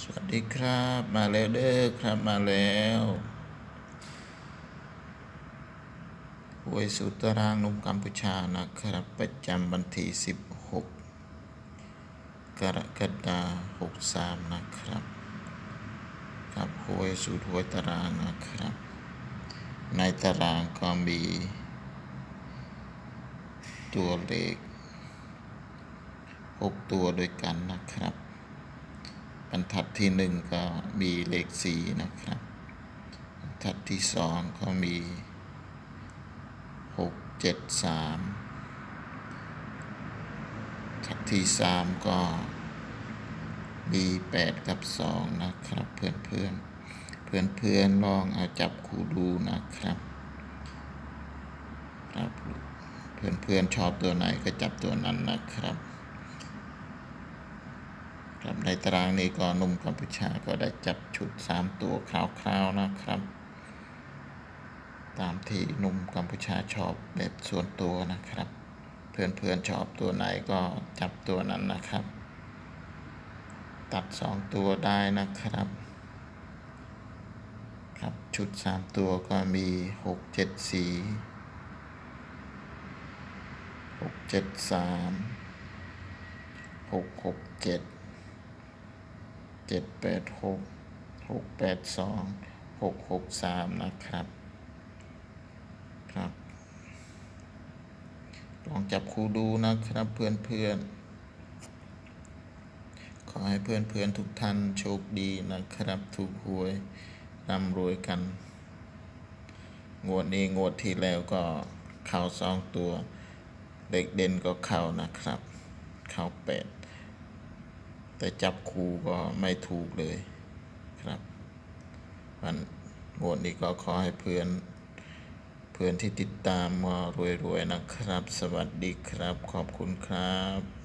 สวัสดีครับ มาแล้วเด้อครับมาแล้วหวยสุตารางนุ่มกัมพูชานะครับ ประจำวันที่16 กรกฎาคม63 นะครับกับหวยสุดหวยตารางนะครับ ในตารางก็มี ตัวเลข 6 ตัวด้วยกันนะครับ บรรทัดที่หนึ่งก็มีเลขสี่นะครับ บรรทัดที่สองก็มีหกเจ็ดสามบรรทัดที่สามก็มีแปดกับสองนะครับเพื่อนเพื่อนเพื่อนเพื่อนลองเอาจับคู่ดูนะครับครับเพื่อนเพื่อนชอบตัวไหนก็จับตัวนั้นนะครับ ในตารางนี้ก็หนุ่มกัมพูชาก็ได้จับชุด 3 ตัวคราวๆนะครับ ตามที่หนุ่มกัมพูชาชอบแบบส่วนตัวนะครับ เพื่อนๆชอบตัวไหนก็จับตัวนั้นนะครับ ตัด 2 ตัวได้นะครับ ครับชุด 3 ตัวก็มี 6 7 4 6 7 3 6 6 7 เจ็ดแปดหกหกแปดสองหกหกสามนะครับครับลองจับคู่ดูนะครับเพื่อนเพื่อนๆขอให้เพื่อนเพื่อนๆทุกท่านโชคดีนะครับ ถูกหวยร่ำรวยกัน งวดนี้งวดที่แล้วก็เข้าสองตัว เด็กเด่นก็เข้านะครับ เข้าแปด แต่จับคู่ก็ไม่ถูกเลยครับมันงวดนี้ก็ขอให้เพื่อน เพื่อนที่ติดตามมารวยๆนะครับ สวัสดีครับ ขอบคุณครับ